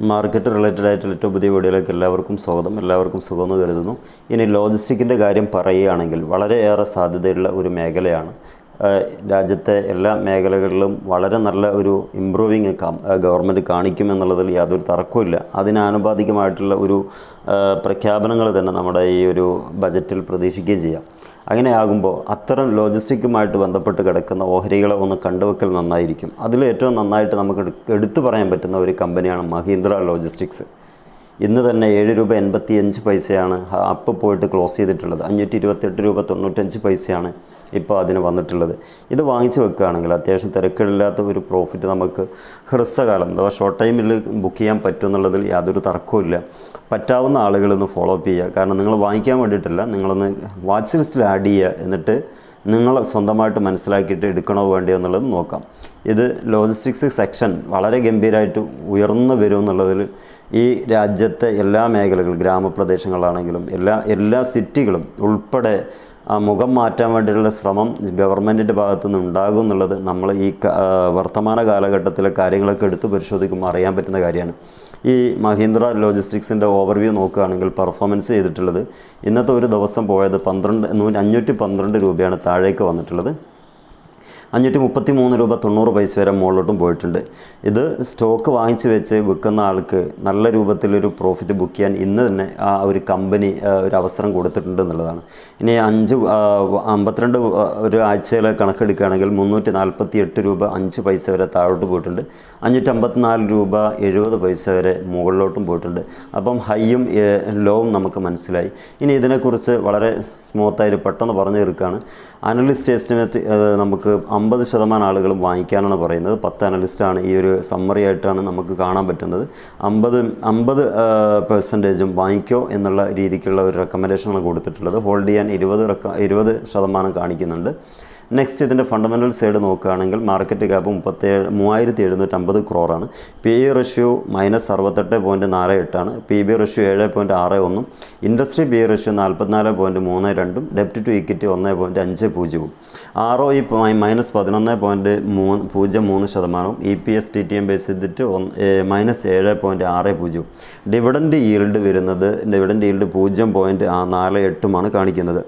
Market related ആയിട്ടുള്ള ഏറ്റവും പുതിയ വീഡിയോയിലേക്ക് എല്ലാവർക്കും സ്വാഗതം. എല്ലാവർക്കും സുഖമെന്ന് കരുതുന്നു. ഇനി ലോജിസ്റ്റിക്കിന്റെ കാര്യം പറയുകയാണെങ്കിൽ വളരെയേറെ സാധ്യതയുള്ള ഒരു മേഖലയാണ്. രാജ്യത്തെ എല്ലാ മേഖലകളിലും വളരെ നല്ല ഒരു ഇമ്പ്രൂവിങ് ഗവൺമെന്റ് കാണിക്കുമെന്നുള്ളതിൽ യാതൊരു തർക്കമില്ല അതിനാനുപാതികമായിട്ടുള്ള ഒരു പ്രഖ്യാപനങ്ങൾ തന്നെ നമ്മുടെ ഈ ഒരു ബജറ്റിൽ പ്രതീക്ഷിക്കുകയും ചെയ്യാം. അങ്ങനെയാകുമ്പോൾ അത്തരം ലോജിസ്റ്റിക്കുമായിട്ട് ബന്ധപ്പെട്ട് കിടക്കുന്ന ഓഹരികളെ ഒന്ന് കണ്ടുവെക്കൽ നന്നായിരിക്കും. അതിൽ ഏറ്റവും നന്നായിട്ട് നമുക്ക് എടുത്തു പറയാൻ പറ്റുന്ന ഒരു കമ്പനിയാണ് മഹീന്ദ്ര ലോജിസ്റ്റിക്സ്. ഇന്ന് തന്നെ ഏഴ് രൂപ എൺപത്തി അഞ്ച് പൈസയാണ് അപ്പ് പോയിട്ട് ക്ലോസ് ചെയ്തിട്ടുള്ളത്. അഞ്ഞൂറ്റി ഇരുപത്തെട്ട് രൂപ തൊണ്ണൂറ്റഞ്ച് പൈസയാണ്. ഇപ്പോൾ അതിന് വന്നിട്ടുള്ളത്. ഇത് വാങ്ങിച്ച് വെക്കുകയാണെങ്കിൽ അത്യാവശ്യം തിരക്കിടില്ലാത്ത ഒരു പ്രോഫിറ്റ് നമുക്ക് ഹ്രസ്വകാലം അഥവാ ഷോർട്ട് ടൈമിൽ ബുക്ക് ചെയ്യാൻ പറ്റും എന്നുള്ളതിൽ യാതൊരു തർക്കവുമില്ല പറ്റാവുന്ന ആളുകളൊന്ന് ഫോളോ അപ്പ് ചെയ്യുക. കാരണം നിങ്ങൾ വാങ്ങിക്കാൻ വേണ്ടിയിട്ടല്ല നിങ്ങളൊന്ന് വാച്ച് ലിസ്റ്റിൽ ആഡ് ചെയ്യുക. എന്നിട്ട് നിങ്ങൾ സ്വന്തമായിട്ട് മനസ്സിലാക്കിയിട്ട് എടുക്കണോ വേണ്ടിയോ എന്നുള്ളത് നോക്കാം. ഇത് ലോജിസ്റ്റിക്സ് സെക്ഷൻ വളരെ ഗംഭീരമായിട്ട് ഉയർന്നു വരും എന്നുള്ളതിൽ ഈ രാജ്യത്തെ എല്ലാ മേഖലകളും ഗ്രാമപ്രദേശങ്ങളാണെങ്കിലും എല്ലാ എല്ലാ സിറ്റികളും ഉൾപ്പെടെ ആ മുഖം മാറ്റാൻ വേണ്ടിയിട്ടുള്ള ശ്രമം ഗവൺമെന്റിന്റെ ഭാഗത്തു നിന്ന് ഉണ്ടാകും എന്നുള്ളത് നമ്മൾ ഈ വർത്തമാന കാലഘട്ടത്തിലെ കാര്യങ്ങളൊക്കെ എടുത്ത് പരിശോധിക്കുമ്പോൾ അറിയാൻ പറ്റുന്ന കാര്യമാണ്. ഈ മഹീന്ദ്ര ലോജിസ്റ്റിക്സിന്റെ ഓവർവ്യൂ നോക്കുകയാണെങ്കിൽ പെർഫോമൻസ് ചെയ്തിട്ടുള്ളത് ഇന്നത്തെ ഒരു ദിവസം പോയത് പന്ത്രണ്ട് അഞ്ഞൂറ്റി പന്ത്രണ്ട് രൂപയാണ് താഴേക്ക് വന്നിട്ടുള്ളത്. അഞ്ഞൂറ്റി മുപ്പത്തി മൂന്ന് രൂപ തൊണ്ണൂറ് പൈസ വരെ മുകളിലോട്ടും പോയിട്ടുണ്ട്. ഇത് സ്റ്റോക്ക് വാങ്ങിച്ച് വെച്ച് വിൽക്കുന്ന ആൾക്ക് നല്ല രൂപത്തിലൊരു പ്രോഫിറ്റ് ബുക്ക് ചെയ്യാൻ ഇന്ന് തന്നെ ആ ഒരു കമ്പനി ഒരു അവസരം കൊടുത്തിട്ടുണ്ട് എന്നുള്ളതാണ്. ഇനി അഞ്ച് അമ്പത്തിരണ്ട് ഒരു ആഴ്ചയിലെ കണക്കെടുക്കുകയാണെങ്കിൽ മുന്നൂറ്റി നാൽപ്പത്തി എട്ട് രൂപ അഞ്ച് പൈസ വരെ താഴോട്ട് പോയിട്ടുണ്ട്. അഞ്ഞൂറ്റി അമ്പത്തിനാല് രൂപ എഴുപത് പൈസ വരെ മുകളിലോട്ടും പോയിട്ടുണ്ട്. അപ്പം ഹൈയും ലോവും നമുക്ക് മനസ്സിലായി. ഇനി ഇതിനെക്കുറിച്ച് വളരെ സ്മൂത്തായിട്ട് പെട്ടെന്ന് പറഞ്ഞു തീർക്കുകയാണ് അനലിസ്റ്റ് എസ്റ്റിമേറ്റ് നമുക്ക് അമ്പത് ശതമാനം ആളുകളും വാങ്ങിക്കാനാണ് പറയുന്നത്. പത്ത് അനലിസ്റ്റാണ് ഈ ഒരു സമ്മറി ആയിട്ടാണ് നമുക്ക് കാണാൻ പറ്റുന്നത്. അമ്പത് അമ്പത് പെർസെന്റേജും വാങ്ങിക്കോ എന്നുള്ള രീതിക്കുള്ള ഒരു റെക്കമെൻഡേഷനാണ് കൊടുത്തിട്ടുള്ളത്. ഹോൾഡ് ചെയ്യാൻ ഇരുപത് റെക്ക ഇരുപത് ശതമാനം കാണിക്കുന്നുണ്ട്. നെക്സ്റ്റ് ഇതിന്റെ ഫണ്ടമെന്റൽ സൈഡ് നോക്കുകയാണെങ്കിൽ മാർക്കറ്റ് ക്യാപ്പ് മുപ്പത്തേഴ് മൂവായിരത്തി എഴുന്നൂറ്റമ്പത് ക്രോറാണ് പി ഇ റഷ്യോ മൈനസ് അറുപത്തെട്ട് പോയിന്റ് നാല് എട്ടാണ് പി ബി റഷ്യോ ഏഴ് പോയിന്റ് ആറ് ഒന്നും. ഇൻഡസ്ട്രി പി റഷ്യോ നാൽപ്പത്തിനാല് പോയിന്റ് മൂന്ന് രണ്ടും. ഡെപ്റ്റ് ടു ഇക്വിറ്റി ഒന്ന് പോയിന്റ് അഞ്ച് പൂജ്യവും. ആർ ഒ ഇ മൈനസ് പതിനൊന്ന് പോയിന്റ് മൂന്ന് പൂജ്യം മൂന്ന് ശതമാനവും. E P S T T M base ചെയ്തിട്ട് ഒന്ന് മൈനസ് ഏഴ് പോയിന്റ് ആറ് പൂജ്യവും. ഡിവിഡന്റ് ഈൽഡ് വരുന്നത് ഡിവിഡന്റ് ഈൽഡ് പൂജ്യം പോയിന്റ് നാല് എട്ടുമാണ് കാണിക്കുന്നത്.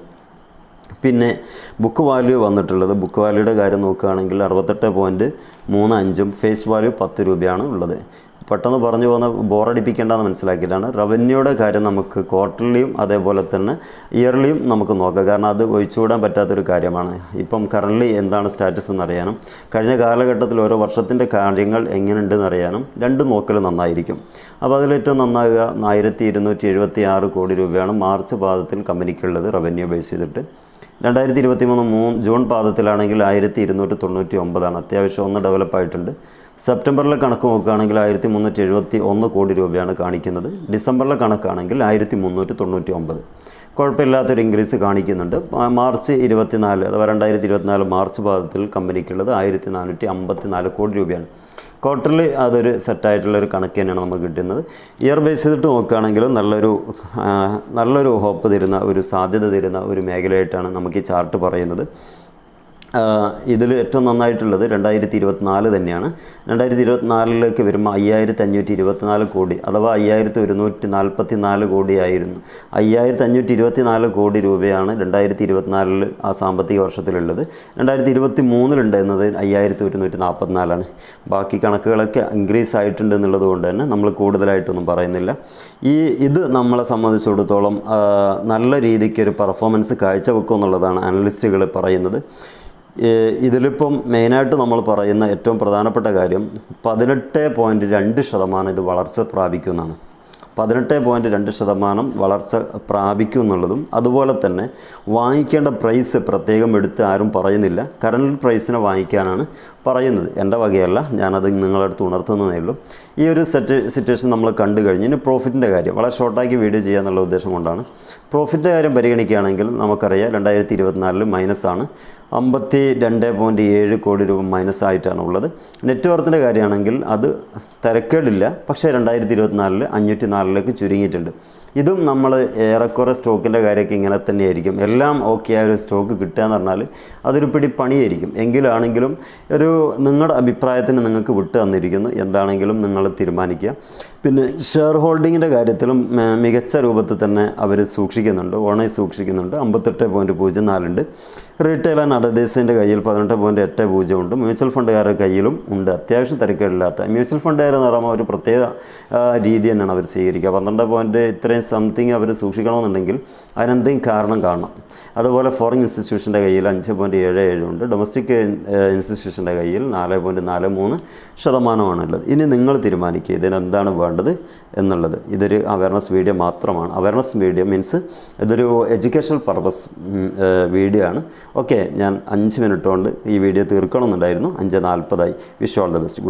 പിന്നെ ബുക്ക് വാല്യൂ വന്നിട്ടുള്ളത്. ബുക്ക് വാല്യൂയുടെ കാര്യം നോക്കുകയാണെങ്കിൽ അറുപത്തെട്ട് പോയിന്റ് മൂന്ന് അഞ്ചും ഫേസ് വാല്യൂ പത്ത് രൂപയാണ് ഉള്ളത്. പെട്ടെന്ന് പറഞ്ഞു പോകുന്ന ബോറടിപ്പിക്കേണ്ടെന്ന് മനസ്സിലാക്കിയിട്ടാണ്. റവന്യൂയുടെ കാര്യം നമുക്ക് ക്വാർട്ടർലിയും അതേപോലെ തന്നെ ഇയർലിയും നമുക്ക് നോക്കാം. കാരണം അത് ഒഴിച്ചുകൂടാൻ പറ്റാത്തൊരു കാര്യമാണ്. ഇപ്പം കറന്റ് എന്താണ് സ്റ്റാറ്റസ് എന്നറിയാനും കഴിഞ്ഞ കാലഘട്ടത്തിൽ ഓരോ വർഷത്തിന്റെ കാര്യങ്ങൾ എങ്ങനെയുണ്ടെന്ന് അറിയാനും രണ്ടും നോക്കൽ നന്നായിരിക്കും. അപ്പോൾ അതിലേറ്റവും നന്നാകുക ആയിരത്തി ഇരുന്നൂറ്റി എഴുപത്തി ആറ് കോടി രൂപയാണ് മാർച്ച് പാദത്തിൽ കമ്പനിക്കുള്ളത് റവന്യൂ ബേസ് ചെയ്തിട്ട്. രണ്ടായിരത്തി ഇരുപത്തി മൂന്ന് മൂന്ന് ജൂൺ പാദത്തിലാണെങ്കിൽ ആയിരത്തി ഇരുന്നൂറ്റി തൊണ്ണൂറ്റി ഒമ്പതാണ് അത്യാവശ്യം ഒന്ന് ഡെവലപ്പായിട്ടുണ്ട്. സെപ്റ്റംബറിലെ കണക്ക് നോക്കുകയാണെങ്കിൽ ആയിരത്തി മുന്നൂറ്റി എഴുപത്തി ഒന്ന് കോടി രൂപയാണ് കാണിക്കുന്നത്. ഡിസംബറിലെ കണക്കാണെങ്കിൽ ആയിരത്തി മുന്നൂറ്റി തൊണ്ണൂറ്റി ഒമ്പത് കുഴപ്പമില്ലാത്തൊരു ഇൻക്രീസ് കാണിക്കുന്നുണ്ട്. മാ- മാർച്ച് ഇരുപത്തിനാല് അഥവാ രണ്ടായിരത്തി ഇരുപത്തിനാല് മാർച്ച് പാദത്തിൽ കമ്പനിക്കുള്ളത് ആയിരത്തി നാനൂറ്റി അമ്പത്തി നാല് കോടി രൂപയാണ്. ക്വാർട്ടർലി അതൊരു സെറ്റായിട്ടുള്ള ഒരു കണക്ക് തന്നെയാണ് നമുക്ക് കിട്ടുന്നത്. ഇയർ ബേസ് ചെയ്തിട്ട് നോക്കുകയാണെങ്കിലും നല്ലൊരു നല്ലൊരു ഹോപ്പ് തരുന്ന ഒരു സാധ്യത തരുന്ന ഒരു മേഖലയായിട്ടാണ് നമുക്ക് ഈ ചാർട്ട് പറയുന്നത്. ഇതിൽ ഏറ്റവും നന്നായിട്ടുള്ളത് രണ്ടായിരത്തി ഇരുപത്തിനാല് തന്നെയാണ്. രണ്ടായിരത്തി ഇരുപത്തിനാലിലേക്ക് വരുമ്പോൾ അയ്യായിരത്തി അഞ്ഞൂറ്റി ഇരുപത്തിനാല് കോടി അഥവാ അയ്യായിരത്തി ഒരുന്നൂറ്റി നാൽപ്പത്തി നാല് കോടിയായിരുന്നു അയ്യായിരത്തി അഞ്ഞൂറ്റി ഇരുപത്തി നാല് കോടി രൂപയാണ് രണ്ടായിരത്തി ഇരുപത്തിനാലിൽ ആ സാമ്പത്തിക വർഷത്തിലുള്ളത്. രണ്ടായിരത്തി ഇരുപത്തി മൂന്നിലുണ്ടായിരുന്നത് അയ്യായിരത്തി ഒരുന്നൂറ്റി നാൽപ്പത്തിനാലാണ് ബാക്കി കണക്കുകളൊക്കെ ഇൻക്രീസ് ആയിട്ടുണ്ട് എന്നുള്ളത് കൊണ്ട് തന്നെ നമ്മൾ കൂടുതലായിട്ടൊന്നും പറയുന്നില്ല. ഈ ഇത് നമ്മളെ സംബന്ധിച്ചിടത്തോളം നല്ല രീതിക്ക് ഒരു പെർഫോമൻസ് കാഴ്ചവെക്കും എന്നുള്ളതാണ് അനലിസ്റ്റുകൾ പറയുന്നത്. ഇതിലിപ്പം മെയിനായിട്ട് നമ്മൾ പറയുന്ന ഏറ്റവും പ്രധാനപ്പെട്ട കാര്യം പതിനെട്ട് പോയിന്റ് രണ്ട് ശതമാനം ഇത് വളർച്ച പ്രാപിക്കുമെന്നാണ്. പതിനെട്ട് പോയിന്റ് രണ്ട് ശതമാനം വളർച്ച പ്രാപിക്കും എന്നുള്ളതും അതുപോലെ തന്നെ വാങ്ങിക്കേണ്ട പ്രൈസ് പ്രത്യേകം എടുത്ത് ആരും പറയുന്നില്ല. കറണ്ട് പ്രൈസിനെ വാങ്ങിക്കാനാണ് പറയുന്നത്. എന്റെ വകയല്ല ഞാനത് നിങ്ങളടുത്ത് ഉണർത്തുന്നതേ ഉള്ളൂ. ഈ ഒരു സെറ്റ് സിറ്റുവേഷൻ നമ്മൾ കണ്ടു കഴിഞ്ഞ് ഇനി പ്രോഫിറ്റിന്റെ കാര്യം വളരെ ഷോർട്ടാക്കി വീഡിയോ ചെയ്യുക എന്നുള്ള ഉദ്ദേശം കൊണ്ടാണ്. പ്രോഫിറ്റിന്റെ കാര്യം പരിഗണിക്കുകയാണെങ്കിൽ നമുക്കറിയാം രണ്ടായിരത്തി ഇരുപത്തിനാലിൽ മൈനസാണ് അമ്പത്തി രണ്ട് പോയിന്റ് ഏഴ് കോടി രൂപ മൈനസ് ആയിട്ടാണ് ഉള്ളത്. നെറ്റ്വർത്തിന്റെ കാര്യമാണെങ്കിൽ അത് തിരക്കേടില്ല. പക്ഷേ രണ്ടായിരത്തി ഇരുപത്തിനാലിൽ അഞ്ഞൂറ്റി നാലിലേക്ക് ചുരുങ്ങിയിട്ടുണ്ട്. ഇതും നമ്മൾ ഏറെക്കുറെ സ്റ്റോക്കിന്റെ കാര്യമൊക്കെ ഇങ്ങനെ തന്നെയായിരിക്കും. എല്ലാം ഓക്കെ ആയ ഒരു സ്റ്റോക്ക് കിട്ടുക എന്ന് പറഞ്ഞാൽ അതൊരു പിടി പണിയായിരിക്കും. എങ്കിലാണെങ്കിലും ഒരു നിങ്ങളുടെ അഭിപ്രായത്തിന് നിങ്ങൾക്ക് വിട്ടു തന്നിരിക്കുന്നു. എന്താണെങ്കിലും നിങ്ങൾ തീരുമാനിക്കുക. പിന്നെ ഷെയർ ഹോൾഡിങ്ങിന്റെ കാര്യത്തിലും മികച്ച രൂപത്തിൽ തന്നെ അവർ സൂക്ഷിക്കുന്നുണ്ട്. ഓണായി സൂക്ഷിക്കുന്നുണ്ട്. അമ്പത്തെട്ട് പോയിന്റ് പൂജ്യം നാലുണ്ട്. റീറ്റെയിൽ ആൻഡ് അഡ്വർടൈസിന്റെ കയ്യിൽ പതിനെട്ട് പോയിന്റ് എട്ട് പൂജ്യം ഉണ്ട്. മ്യൂച്വൽ ഫണ്ടുകാരുടെ കയ്യിലും ഉണ്ട്. അത്യാവശ്യം തിരക്കേടില്ലാത്ത മ്യൂച്വൽ ഫണ്ടുകാർ എന്ന് പറയുമ്പോൾ ഒരു പ്രത്യേക രീതി തന്നെയാണ് അവർ സ്വീകരിക്കുക. പന്ത്രണ്ട് പോയിന്റ് ഇത്രയും സംതിങ് അവർ സൂക്ഷിക്കണമെന്നുണ്ടെങ്കിൽ അതിനെന്തെങ്കിലും കാരണം കാണണം. അതുപോലെ ഫോറിൻ ഇൻസ്റ്റിറ്റ്യൂഷന്റെ കയ്യിൽ അഞ്ച് പോയിന്റ് ഏഴ് ഏഴ് ഉണ്ട്. ഡൊമസ്റ്റിക് ഇൻസ്റ്റിറ്റ്യൂഷന്റെ കയ്യിൽ നാല് പോയിന്റ് നാല് മൂന്ന് ശതമാനമാണുള്ളത്. ഇനി നിങ്ങൾ തീരുമാനിക്കുക ഇതിന് എന്താണ് വേണ്ടത് എന്നുള്ളത്. ഇതൊരു അവയർനെസ് വീഡിയോ മാത്രമാണ്. അവയർനെസ് വീഡിയോ മീൻസ് ഇതൊരു എഡ്യൂക്കേഷണൽ പർപ്പസ് വീഡിയോ ആണ്. ഓക്കെ ഞാൻ അഞ്ച് മിനിറ്റ് കൊണ്ട് ഈ വീഡിയോ തീർക്കണമെന്നുണ്ടായിരുന്നു. അഞ്ച് നാൽപ്പതായി. Wish all the best